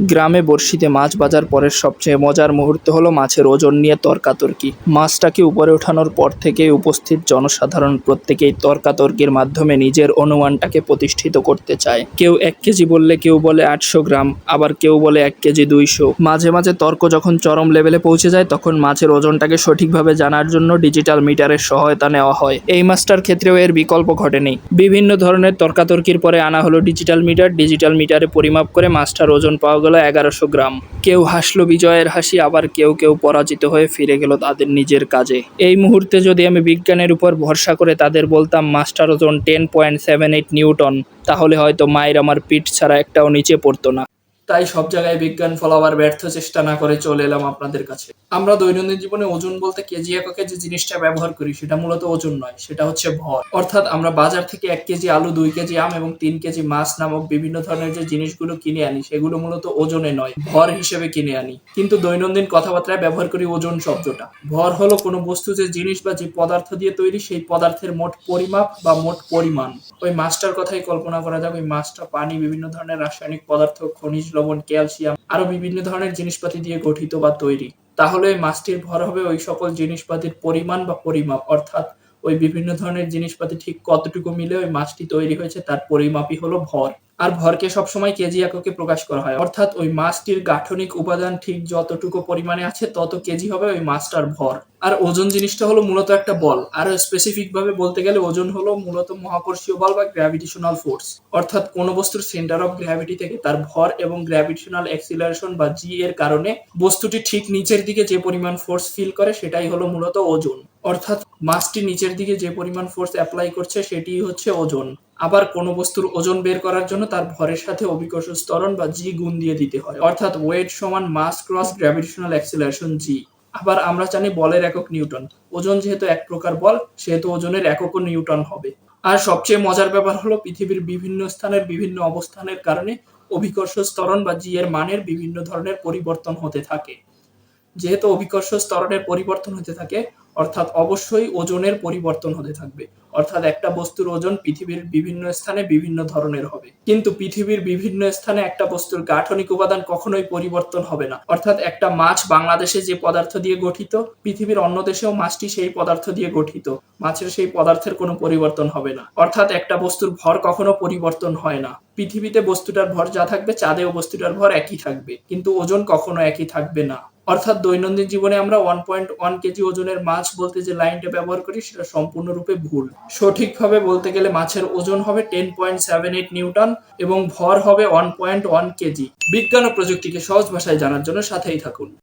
গ্রামে বড়শিতে মাছ বাজার পরের সবচেয়ে মজার মুহূর্ত হলো মাছের ওজন নিয়ে তর্কাতর্কি। মাছটাকে উপরে ওঠানোর পর থেকেই উপস্থিত জনসাধারণ প্রত্যেকেই তর্কাতর্কির মাধ্যমে নিজের অনুমানটাকে প্রতিষ্ঠিত করতে চায়। কেউ এক কেজি বললে কেউ বলে আটশো গ্রাম, আবার কেউ বলে এক কেজি দুইশো। মাঝে মাঝে তর্ক যখন চরম লেভেলে পৌঁছে যায়, তখন মাছের ওজনটাকে সঠিকভাবে জানার জন্য ডিজিটাল মিটারের সহায়তা নেওয়া হয়। এই মাছটার ক্ষেত্রেও এর বিকল্প ঘটেনি। বিভিন্ন ধরনের তর্কাতর্কির পরে আনা হলো ডিজিটাল মিটার। ডিজিটাল মিটারে পরিমাপ করে মাছটার ওজন পাওয়া গেল এগারোশো গ্রাম। কেউ হাসলো বিজয়ের হাসি, আবার কেউ কেউ পরাজিত হয়ে ফিরে গেল তাদের নিজের কাজে। এই মুহূর্তে যদি আমি বিজ্ঞানের উপর ভরসা করে তাদের বলতাম মাস্টার ওজন ten point seven eight newton তাহলে হয়তো মায়ের আমার পিঠ ছাড়া একটাও নিচে পড়তো না। তাই সব জায়গায় বিজ্ঞান ফলাবার ব্যর্থ চেষ্টা না করে চলে এলাম আপনাদের কাছে। আমরা দৈনন্দিন জীবনে ওজন বলতে কেজি এককে যে জিনিসটা ব্যবহার করি, সেটা মূলত ওজন নয়, সেটা হচ্ছে ভর। অর্থাৎ আমরা বাজার থেকে এক কেজি আলু, দুই কেজি আম এবং তিন কেজি মাছ নামক বিভিন্ন ধরনের যে জিনিসগুলো কিনে আনি, সেগুলো মূলত ওজনে নয়, ভর হিসেবে কিনে আনি। কিন্তু দৈনন্দিন কথাবার্তায় ব্যবহার করি ওজন শব্দটা। ভর হলো কোনো বস্তু যে জিনিস বা যে পদার্থ দিয়ে তৈরি, সেই পদার্থের মোট পরিমাপ বা মোট পরিমাণ। ওই মাছটার কথাই কল্পনা করা যাক, ওই মাছটা পানি, বিভিন্ন ধরনের রাসায়নিক পদার্থ, খনিজ লবণ ক্যালসিয়াম আরও বিভিন্ন ধরনের জিনিসপাতি দিয়ে গঠিত বা তৈরি। তাহলে মাছটির ভর হবে ওই সকল জিনিসপাতির পরিমাণ বা পরিমাপ। অর্থাৎ ওই বিভিন্ন ধরনের জিনিসপাতি ঠিক কতটুকু মিলে ওই মাছটি তৈরি হয়েছে তার পরিমাপই হলো ভর। আর ভরকে সবসময় কেজি এককে প্রকাশ করা হয়। অর্থাৎ ওই মাছটির গাঠনিক উপাদান ঠিক যতটুকু পরিমাণে আছে, তত কেজি হবে ওই মাছটার ভর। আর ওজন জিনিসটা হলো মূলত একটা বল। আরও স্পেসিফিক ভাবে বলতে গেলে ওজন হলো মূলত মহাকর্ষীয় বল বা গ্র্যাভিটেশনাল ফোর্স অর্থাৎ কোনো বস্তুর সেন্টার অফ গ্র্যাভিটি থেকে তার ভর এবং গ্র্যাভিটেশনাল অ্যাক্সিলারেশন বা জি এর কারণে বস্তুটি ঠিক নিচের দিকে যে পরিমাণ ফোর্স ফিল করে, সেটাই হলো মূলত ওজন। অর্থাৎ মাসটি নিচের দিকে যে পরিমাণ ফোর্স অ্যাপ্লাই করছে সেটি হচ্ছে ওজন। আবার কোনো বস্তুর ওজন বের করার জন্য তার ভরের সাথে অভিকর্ষ ত্বরণ বা জি গুণ দিয়ে দিতে হয়। অর্থাৎ ওয়েট সমান mass cross gravitational acceleration g আবার আমরা জানি বলের একক নিউটন। ওজন যেহেতু এক প্রকার বল, সেহেতু ওজনের এককও নিউটন হবে। আর সবচেয়ে মজার ব্যাপার হলো পৃথিবীর বিভিন্ন স্থানের বিভিন্ন অবস্থানের কারণে অভিকর্ষ স্তরণ বা জি এর মানের বিভিন্ন ধরনের পরিবর্তন হতে থাকে। যেহেতু অভিকর্ষ স্তরণের পরিবর্তন হতে থাকে, অর্থাৎ অবশ্যই ওজনের পরিবর্তন হতে থাকবে। অর্থাৎ একটা বস্তুর ওজন পৃথিবীর বিভিন্ন স্থানে বিভিন্ন ধরনের হবে। কিন্তু পৃথিবীর বিভিন্ন স্থানে একটা বস্তুর গাঠনিক উপাদান কখনোই পরিবর্তন হবে না। অর্থাৎ একটা মাছ বাংলাদেশে যে পদার্থ দিয়ে গঠিত, পৃথিবীর অন্য দেশেও মাছটি সেই পদার্থ দিয়ে গঠিত। মাছের সেই পদার্থের কোনো পরিবর্তন হবে না। অর্থাৎ একটা বস্তুর ভর কখনো পরিবর্তন হয় না। পৃথিবীতে বস্তুটার ভর যা থাকবে চাঁদেও বস্তুটার ভর একই থাকবে। কিন্তু ওজন কখনো একই থাকবে না। অর্থাৎ দৈনন্দিন জীবনে আমরা ওয়ান পয়েন্ট ওয়ান কেজি ওজনের মাছ বলতে যে লাইনটা ব্যবহার করি, সেটা সম্পূর্ণরূপে ভুল। সঠিকভাবে বলতে গেলে মাছের ওজন হবে ten point seven eight newton এবং ভর হবে ওয়ান পয়েন্ট ওয়ান কেজি বিজ্ঞান ও প্রযুক্তিকে সহজ ভাষায় জানার জন্য সাথেই থাকুন।